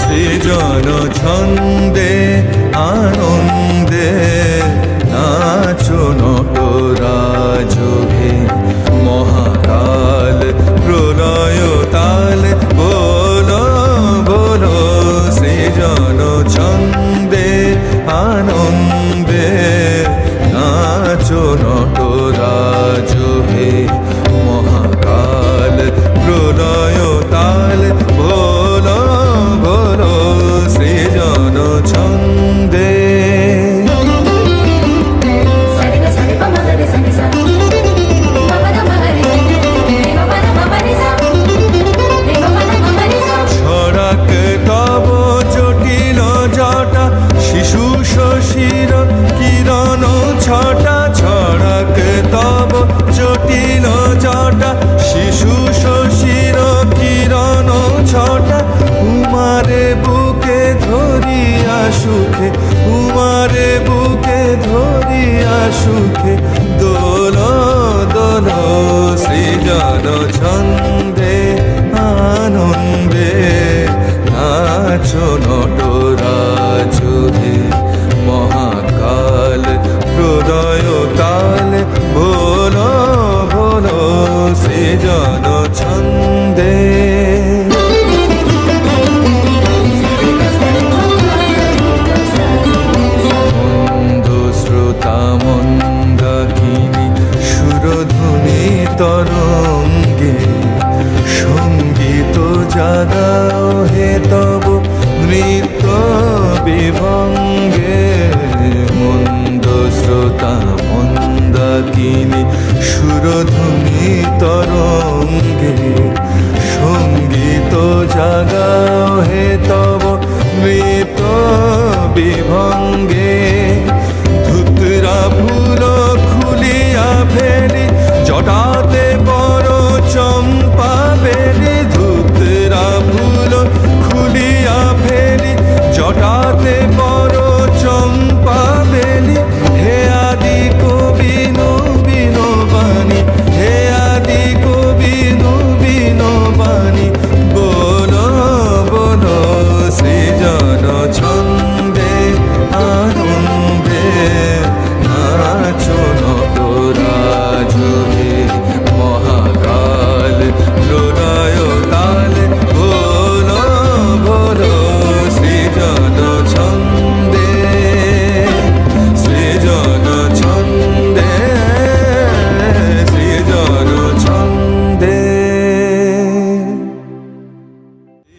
সৃজন ছন্দে আনন্দে ছটা উমারে বুকে ধরিয়া সুখে, উমারে বুকে ধরিয়া সুখে, দোল দোল, সৃজন ছন্দে, আনন্দে, নাচো নটরাজে জাগাও হে তব নৃত্য বিভঙ্গে। মন্দ শ্রোতা মন্দাকিনী সুরধ্বনি তরঙ্গে। সংগীত জাগাও হে তব মৃত বিভঙ্গে। ধুতরা ফুল খুলিয়া ফেলি, জটাতে বড় চম্পা বেলি।